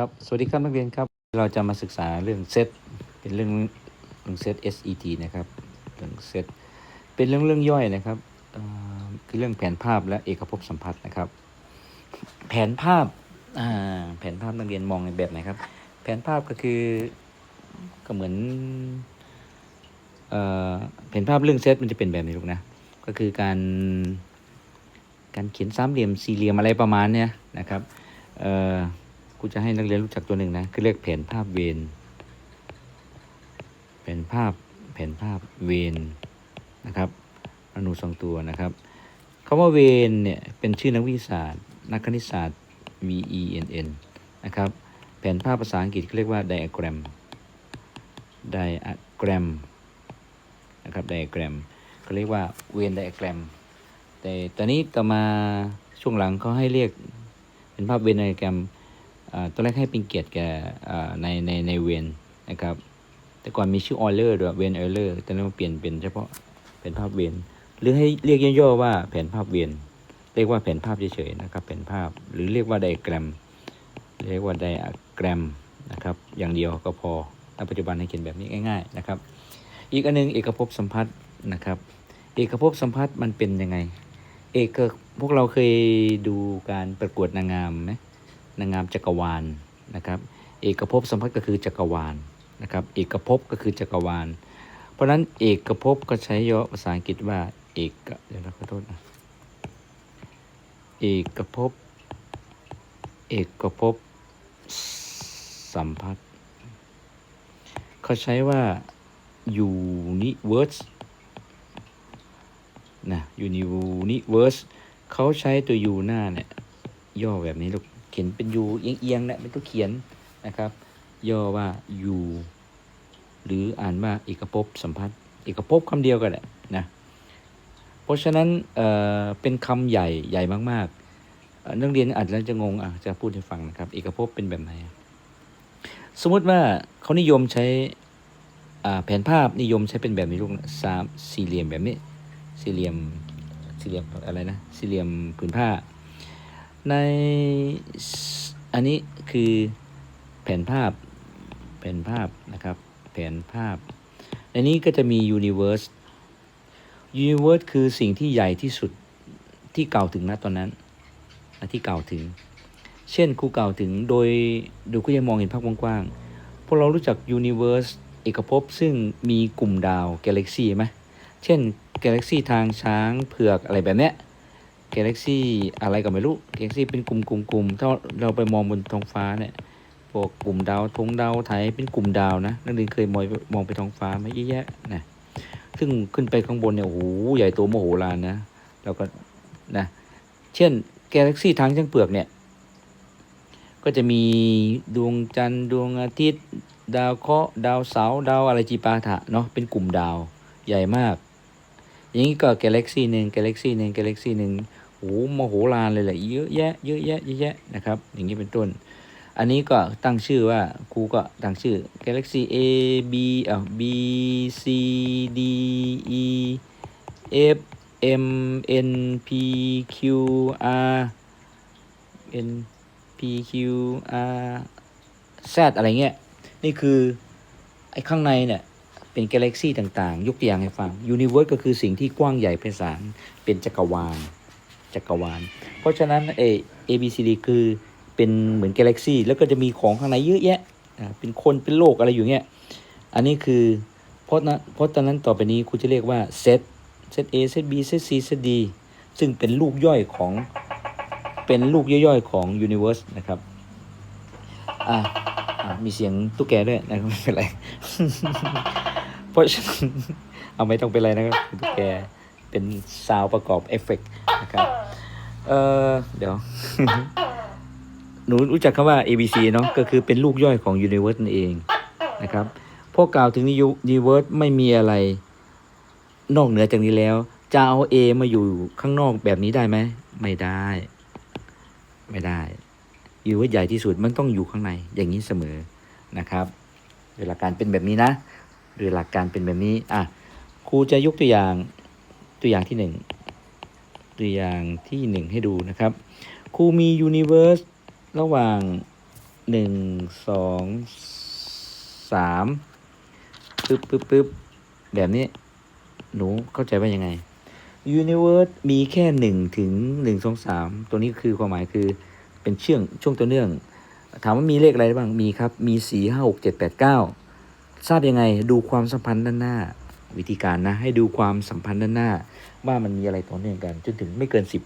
ครับสวัสดีครับนักเรียนครับ เราจะมาศึกษาเรื่องเซตเป็นเรื่องเรื่องเซต SET นะครับเรื่องเซตเป็นเรื่องเรื่องย่อยนะครับคือเรื่องแผนภาพและเอกภพสัมพัทธ์นะครับ แผนภาพาแผนภาพนักเรียนมองในแบบไหนครับ แผนภาพก็คือก็เหมือนเอ่อแผนภาพเรื่องเซตมันจะเป็นแบบนี้ลูกนะก็คือการการเขียนสามเหลี่ยมสี่เหลี่ยมอะไรประมาณเนี้ยนะครับเอ่อ รูจะให้นักเรียนรู้จักตัวหนึ่งนะ คือเรียกแผนภาพเวนแผนภาพแผนภาพเวนนะครับอนุสองตัวนะครับคำว่าเวนเนี่ยเป็นชื่อนักวิทยาศาสตร์ นักคณิตศาสตร์ V E N N นะครับแผนภาพภาษาอังกฤษเขาเรียกว่า diagram diagram นะครับ diagram เขาเรียกว่าเวน diagram แต่ตอนนี้ต่อมาช่วงหลังเขาให้เรียกเป็นภาพเวน diagram อ่า ตัวแรกให้เป็นเกียรติแก่ในในในเวนนะครับ แต่ก่อนมีชื่อออเลอร์ด้วยเวนออเลอร์แต่นั้นมาเปลี่ยนเป็นเฉพาะแผนภาพเวนหรือให้เรียกย่อๆว่าแผนภาพเวนเรียกว่าแผนภาพเฉยๆนะครับแผนภาพหรือเรียกว่าไดอะแกรม เรียกว่าไดอะแกรมนะครับอย่างเดียวก็พอณปัจจุบันให้เขียนแบบนี้ง่าย ๆนะครับ อีกอันหนึงเอกภพสัมพัทธ์นะครับ เอกภพสัมพัทธ์มันเป็นยังไง เอกพวกเราเคยดูการประกวดนางงามไหม นางงามจักรวาลนะครับ เอกภพสัมพัทธ์ก็คือจักรวาลนะครับ เอกภพก็คือจักรวาล เพราะฉะนั้นเอกภพก็ใช้ย่อภาษาอังกฤษว่าเอกเดี๋ยวนะขอโทษนะเอกภพเอกภพสัมพัทธ์เขาใช้ว่า universe นะ universe เขาใช้ตัว u หน้าเนี่ย ย่อแบบนี้ลูก ขียนเป็น u เอียงๆเนี่ยเป็นตัวเขียนนะครับ ย่อว่า u หรืออ่านว่าเอกภพสัมพัทธ์เอกภพคำเดียวกันแหละนะเพราะฉะนั้นเอ่อเป็นคำใหญ่ใหญ่มากๆนักเรียนอาจจะงงอะจะพูดให้ฟังนะครับ เอกภพเป็นแบบไหนสมมติว่าเขานิยมใช้แผนภาพนิยมใช้เป็นแบบนี้ลูกสามสี่เหลี่ยมแบบนี้สี่เหลี่ยมสี่เหลี่ยมอะไรนะสี่เหลี่ยมผืนผ้า ในอันนี้คือแผนภาพแผนภาพนะครับแผนภาพในนี้ก็จะมี universe universe คือสิ่งที่ใหญ่ที่สุดที่กล่าวถึงณตอนนั้นนะที่กล่าวถึง เช่นครูกล่าวถึงโดยดูก็ยังมองเห็นภาพกว้างๆพวกเรารู้จัก universe เอกภพซึ่งมีกลุ่มดาว galaxy ไหมเช่น Galaxy ทางช้างเผือกอะไรแบบเนี้ย Galaxy อะไรก็ไม่รู้ Galaxy เป็นกลุ่มกลุ่มกลุ่มถ้าเราไปมองบนท้องฟ้าเนี่ยพวกกลุ่มดาวทงดาวไทยเป็นกลุ่มดาวนะนักเรียนเคยมองมองไปท้องฟ้าไหมเยอะแยะนะซึ่งขึ้นไปข้างบนเนี่ยโอ้โหใหญ่โตมโหฬารนะแล้วก็นะเช่น Galaxy ทางช้างเผือกเนี่ยก็จะมีดวงจันทร์ดวงอาทิตย์ ดาวเคราะห์ดาวเสาร์ดาวอะไรจีปาถะเนาะเป็นกลุ่มดาวใหญ่มากอย่างนี้ก็กาแล็กซี่หนึ่งกาแล็กซี่หนึ่งกาแล็กซี่หนึ่ง โอ้โหมโหฬารเลยแหละเยอะแยะเยอะแยะเยอะแยะนะครับ อย่างนี้เป็นต้น อันนี้ก็ตั้งชื่อว่าครูก็ตั้งชื่อ Galaxy A B อะ B C D E F M N P Q R N P Q R Z อะไรเงี้ย นี่คือไอ้ข้างในเนี่ยเป็นกาแล็กซี่ต่างๆ ยกตัวอย่างให้ฟัง Universe ก็คือสิ่งที่กว้างใหญ่ไพศาลเป็นจักรวาล จักรวาล เพราะฉะนั้นเอ A B C D คือเป็นเหมือนกาแล็กซี่แล้วก็จะมีของข้างในเยอะแยะเป็นคนเป็นโลกอะไรอยู่เงี้ยอันนี้คือเพราะนะเพราะตอนนั้นต่อไปนี้ครูจะเรียกว่าเซตเซต A เซต B เซต C เซต D ซึ่งเป็นลูกย่อยของเป็นลูกย่อยๆของ Universe นะครับอ่าอ่ามีเสียงตุ๊กแกด้วยนะครับไม่เป็นไรเพราะฉะนั้นเอาไม่ต้องเป็นไรนะครับตุ๊กแก เป็นซาวประกอบเอฟเฟกต์นะครับเออเดี๋ยว หนูรู้จักคำว่า ABC เนาะก็คือเป็นลูกย่อยของ Universe นั่นเองนะครับพวกกล่าวถึง Universe ไม่มีอะไรนอกเหนือจากนี้แล้ว จะเอา A มาอยู่ข้างนอกแบบนี้ได้ไหม ไม่ได้ ไม่ได้ยู่ว่าใหญ่ที่สุดมันต้องอยู่ข้างในอย่างนี้เสมอนะครับโดยหลักการเป็นแบบนี้นะโดยหลักการเป็นแบบนี้อะครูจะยกตัวอย่าง ตัวอย่างที่หนึ่งตัวอย่างที่หนึ่งให้ดูนะครับครูมียูนิเวอร์สระหว่างหนึ่งสองสามปึ๊บปึ๊บปึ๊บแบบนี้ หนูเข้าใจว่ายังไง Universe มีแค่หนึ่งถึงหนึ่งสองสามตัวนี้คือความหมายคือเป็นเชื่องช่วงตัวเนื่อง ถามว่ามีเลขอะไรบ้างมีครับ มีสี่ห้าหกเจ็ดแปดเก้าทราบยังไงดูความสัมพันธ์ด้านหน้า วิธีการนะ ให้ดูความสัมพันธ์ด้านหน้า ว่ามันมีอะไรต่อเนื่องกัน จนถึงไม่เกินสิบ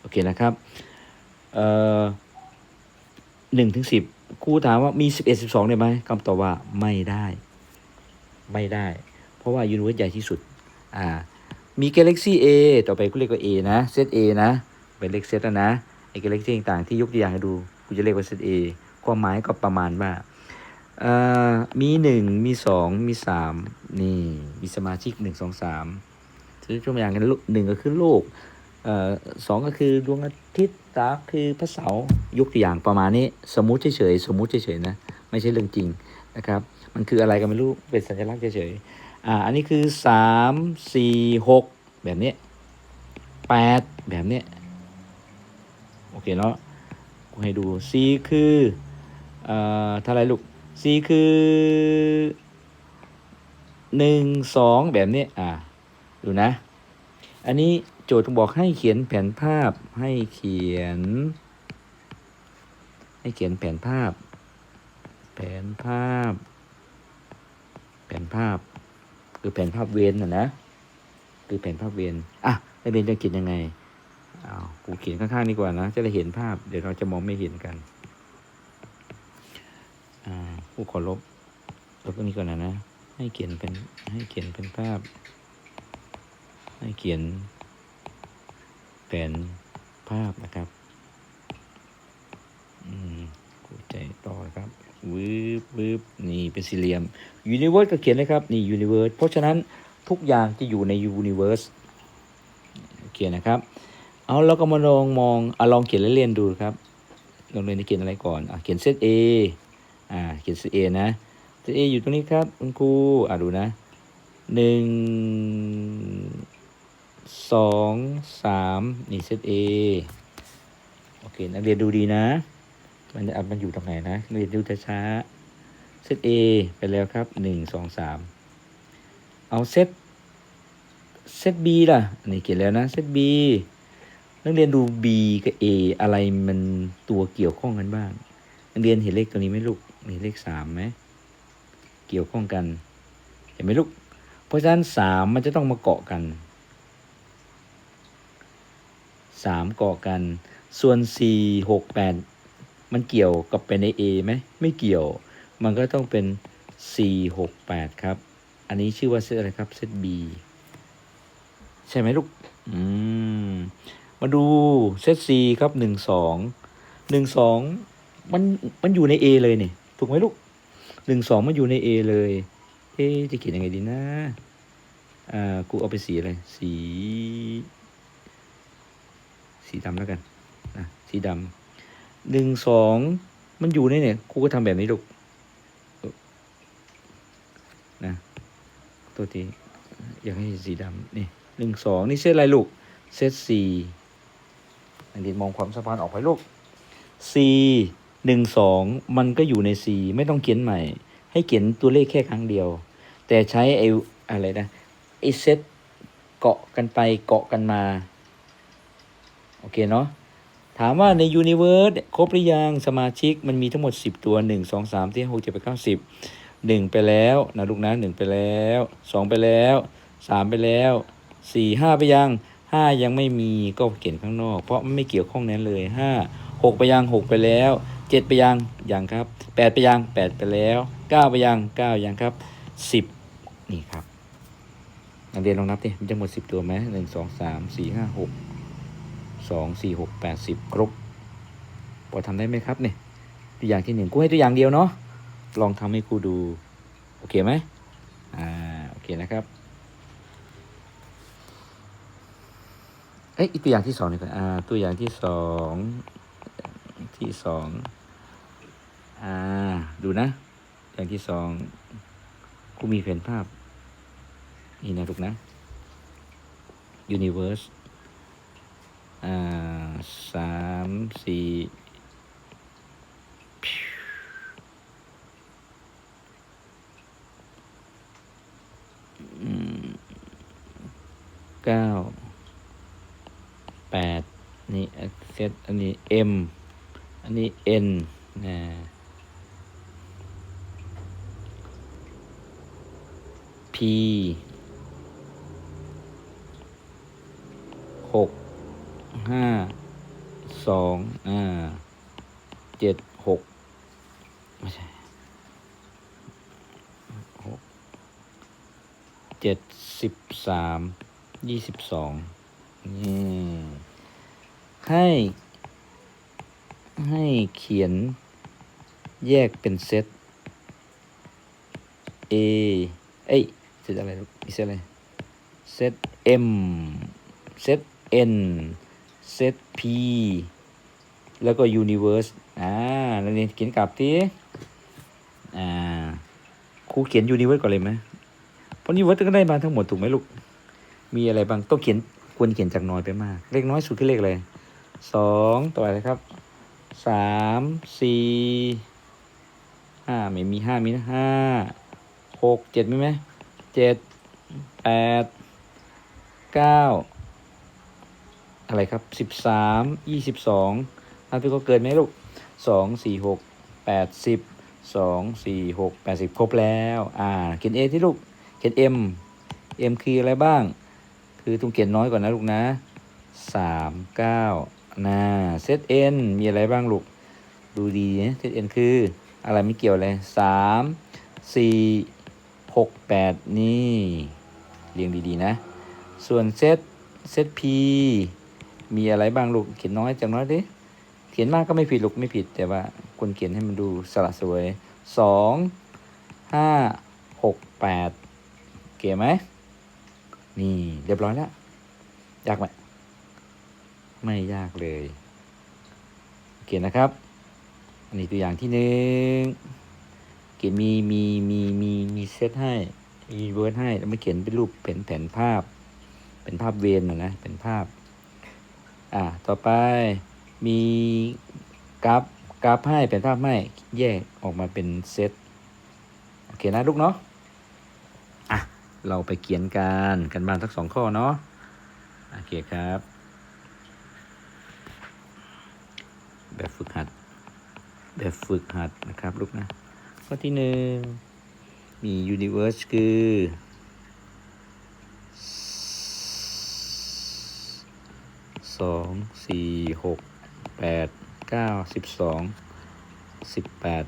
โอเคนะครับเอ่อหนึ่งถึงสิบครูถามว่ามีสิบเอ็ดสิบสองได้ไหมคำตอบว่าไม่ได้ ไม่ได้ เพราะว่ายูนิเวอร์สใหญ่ที่สุด อ่า มี Galaxy A ต่อไปกูเรียกว่า A นะเซต A นะ เป็นเลขเซตนะไอ้ Galaxy ต่างๆที่ยกตัวอย่างให้ดูกูจะเรียกว่าเซต A ความหมายก็ประมาณว่า มีหนึ่งมีสองมีสามนี่มีสมาชิกหนึ่งสองสามซื้อตัวอย่างกันหนึ่งก็คือโลกอสองก็คือดวงอาทิตย์สามคือพระเสาร์ยกตัวอย่างประมาณนี้สมมุติเฉยๆสมมุติเฉยๆนะไม่ใช่เรื่องจริงนะครับ มันคืออะไรก็ไม่รู้เป็นสัญลักษณ์เฉยๆอ่าอันนี้คือสามสี่หกแบบนี้แปดแบบนี้โอเคเนาะกูให้ดู C คือเอ่อเท่าไรลูก C คือหนึ่งสองแบบนี้อ่าดูนะ อันนี้โจทย์บอกให้เขียนแผนภาพให้เขียน ให้เขียนแผนภาพ แผนภาพ แผนภาพ คือแผนภาพเวนนะนะคือแผนภาพเวนอะแล้วเวนจะเขียนยังไงอ้าวกูเขียนข้างๆดีกว่านะ จะได้เห็นภาพ เดี๋ยวเราจะมองไม่เห็นกัน อ่ากูขอลบลบตรงนี้ก่อนนะนะ ให้เขียนเป็นให้เขียนเป็นภาพ ให้เขียนแผนภาพนะครับ อืมกูใจต่อครับวืบวืบนี่เป็นสี่เหลี่ยม Universe ก็เขียนเลยครับ นี่ Universe เพราะฉะนั้นทุกอย่างจะอยู่ใน Universe โอเคนะครับ เอาเราก็มาลองมองอลองเขียนเล่นๆดูครับลองเรียนจะเขียนอะไรก่อนอะเขียนเซต A อ่าเขียนเซต A นะเซต A อยู่ตรงนี้ครับคุณครูอะดูนะหนึ่งสองสามนี่เซต A โอเคนักเรียนดูดีนะ มันจะมันอยู่ตรงไหนนะนักเรียนดูช้าๆเซต A ไปแล้วครับหนึ่งสองสามเอาเซตเซต B ล่ะนนี่เขียนแล้วนะเซต B นักเรียนดู B กับ A อะไรมันตัวเกี่ยวข้องกันบ้าง นักเรียนเห็นเลขตัวนี้ไหมลูก มีเลขสามไหม เกี่ยวข้องกัน เห็นไหมลูก เพราะฉะนั้นสามมันจะต้องมาเกาะกันสามเกาะกัน ส่วนสี่หกแปดมันเกี่ยวกับเป็นใน A ไหมไม่เกี่ยว มันก็ต้องเป็นสี่หกแปดครับ อันนี้ชื่อว่าเซตอะไรครับเซต B ใช่ไหมลูก อืม มาดูเซต C ครับหนึ่งสองหนึ่งสองมันมันอยู่ใน A เลยเนี่ย ถูกไหมลูกหนึ่งสองมันอยู่ใน A เลย เอ๊จะเขียนยังไงดีนะ อ่ากูเอาไปสีอะไร สี สีดำแล้วกันนะสีดำหนึ่งสองมันอยู่ในเนี่ยกูก็ทำแบบนี้ลูกนะตัวทีอยากให้สีดำนี่หนึ่งสองนี่เซตอะไรลูก เซตสี่นักเรียนมองความสัมพันธ์ออกไปลูก C หนึ่งสองมันก็อยู่ใน C ไม่ต้องเขียนใหม่ ให้เขียนตัวเลขแค่ครั้งเดียว แต่ใช้ไอ้อะไรนะไอ้เซตเกาะกันไปเกาะกันมา โอเคเนาะถามว่าใน Universe ครบหรือยังสมาชิกมันมีทั้งหมด 10 ตัว 1 2 3ที่6 7 8 9 10 1 ไปแล้วนะลูกนะ1ไปแล้ว 2 ไปแล้ว 3 ไปแล้ว 4 5 ไปยัง 5 ยังไม่มีก็เขียนข้างนอก เพราะมันไม่เกี่ยวข้องนั้นเลย 5 6 ไปยัง 6 ไปแล้ว 7ไปยังยังครับ8ไปยัง8ไปแล้ว9ไปยัง9ยังครับ10นี่ครับนักเรียนลองนับดิมันจะหมด10ตัวไหมหนึ่งสองสามสี่ห้าหกสองสี่หกแปดสิบครบพอทำได้ไหมครับเนี่ยตัวอย่างที่หนึ่งกูให้ตัวอย่างเดียวเนาะลองทำให้ครูดู โอเคไหมอ่าโอเคนะครับเอ้ยอีกตัวอย่างที่สองนี่ก่อนอ่าตัวอย่างที่สองที่สอง่า ดูนะ อย่างที่สองกูมีแผนภาพ นี่นะลูกนะ universe อ่าสามสี่เก้าแปดนี่เซตอันนี้ m อันนี้ n นะ P หกห้าสองอ่าเจ็ดหกไม่ใช่หกเจ็ดสิบสามยี่สิบสองนี่ให้ ให้เขียนแยกเป็นเซต A เอ้ย เซตอะไรลูกมีเซตอะไรเซต M เซต N เซต P แล้วก็ Universe อ่าแล้วนี่เขียนกลับทีอ่าครูเขียน Universe ก่อนเลยไหมเพราะ Universe ก็ได้มาทั้งหมดถูกไหมลูก มีอะไรบ้างต้องเขียนควรเขียนจากน้อยไปมาก เลขน้อยสุดคือเลขอะไรสองต่ออะไรครับสามสี่ห้าไม่มีห้ามีนะห้าหกเจ็ดมีไหม เจ็ดแปดเก้าอะไรครับสิบสามยี่สิบสองนับไปก็เกินไหมลูกสองสี่หกแปดสิบสองสี่หกแปดสิบครบแล้ว อ่า เขียนเอที่ลูก เขียนเอ็มเอ็มคืออะไรบ้าง คือต้องเขียนน้อยก่อนนะลูกนะสามเก้านะเซตเอ็นมีอะไรบ้างลูก ดูดีนะเซตเอ็นคือ อะไรไม่เกี่ยวเลยสามสี่ หกแปดนี่ เรียงดีๆนะ ส่วนเซตเซตพีมีอะไรบ้างลูก เขียนน้อยจากน้อยดิ เขียนมากก็ไม่ผิดลูกไม่ผิด แต่ว่าควรเขียนให้มันดูสละสวยสองห้าหกแปดเก๋ไหม นี่เรียบร้อยแล้ว ยากไหม ไม่ยากเลย โอเคนะครับ อันนี้ตัวอย่างที่หนึ่ง เขียนมีมีมีมีมีเซตให้มีเวิร์ดให้แล้วมาเขียนเป็นรูปเป็นแผนภาพ เป็นภาพเวนนะนะเป็นภาพ อ่า ต่อไปมีกราฟกราฟให้เป็นภาพให้แยกออกมาเป็นเซตโอเคนะลูกเนาะอะเราไปเขียนกันกันบ้านทั้งสองข้อเนาะโอเคครับ แบบฝึกหัด แบบฝึกหัดนะครับลูกนะ ข้อที่หนึ่งมี universe คือ สอง สี่ หก แปด เก้า สิบสอง สิบแปด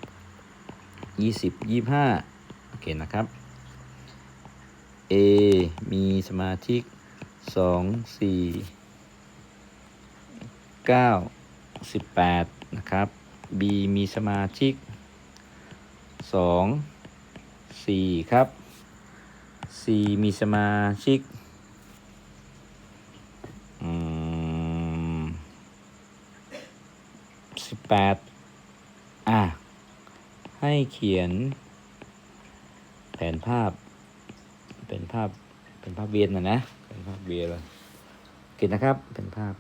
ยี่สิบ ยี่ห้าโอเคนะครับ A มีสมาชิกสอง สี่ เก้า สิบแปดนะครับ B มีสมาชิก สองสี่ครับ C มีสมาชิกสิบแปดอะ ให้เขียน แผนภาพ เป็นภาพ เป็นภาพเวียนนะนะ เป็นภาพเวียนเลยโอเคนะครับ เป็นภาพ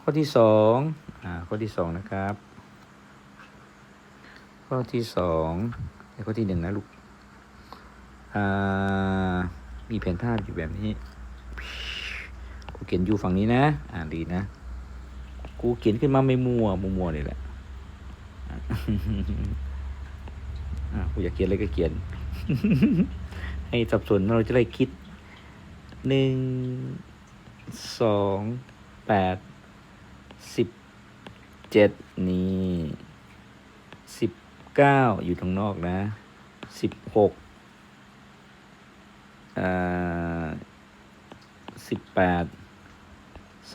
ข้อที่สองอ่า ข้อที่สองนะครับ ข้อที่สอง และข้อที่หนึ่งนะลูกมีแผนภาพอยู่แบบนี้ กูเขียนอยู่ฝั่งนี้นะ อ่านดีนะ กูเขียนขึ้นมาไม่มัวมัวๆเลยแหละกูอยากเขียนอะไรก็เขียน ให้สับสนเราจะได้คิด หนึ่ง สอง แปด สิบ เจ็ดนี่ เก้าอยู่ทางนอกนะสิบหกอ่าสิบแปด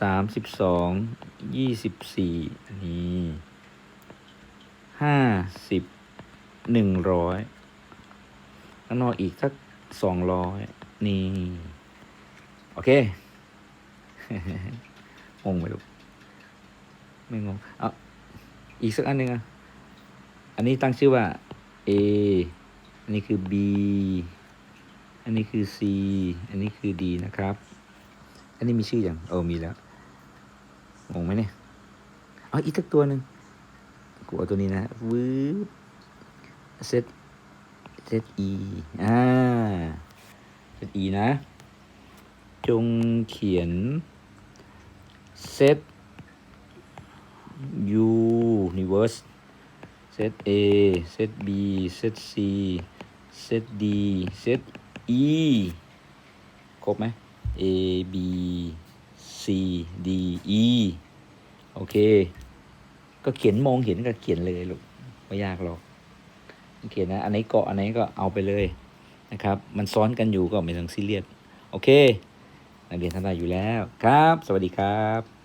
สามสิบสองยี่สิบสี่นี่ห้าสิบหนึ่งร้อยข้างนอกอีกสักสองร้อยนี่ โอเคงงไหมลูกไม่งง เอาอีกสักอันหนึ่งอะ อันนี้ตั้งชื่อว่า A อันนี้คือ B อันนี้คือ C อันนี้คือ D นะครับ อันนี้มีชื่ออย่างเออมีแล้วงงไหมเนี่ยเอาอีกสักตัวหนึ่งกูเอาตัวนี้นะวืบเซตเซต E อ่าเซต E นะ จงเขียนเซต universe เซต A เซต B เซต C เซต D เซต E ครบไหม A B C D E โอเค ก็เขียนมองเห็นก็เขียนเลยลูก ไม่ยากหรอกเขียนนะ อันไหนเกาะ อันไหนก็เอาไปเลยนะครับ มันซ้อนกันอยู่ก็ไม่ต้องซีเรียส โอเค นักเรียนทำได้อยู่แล้วครับ สวัสดีครับ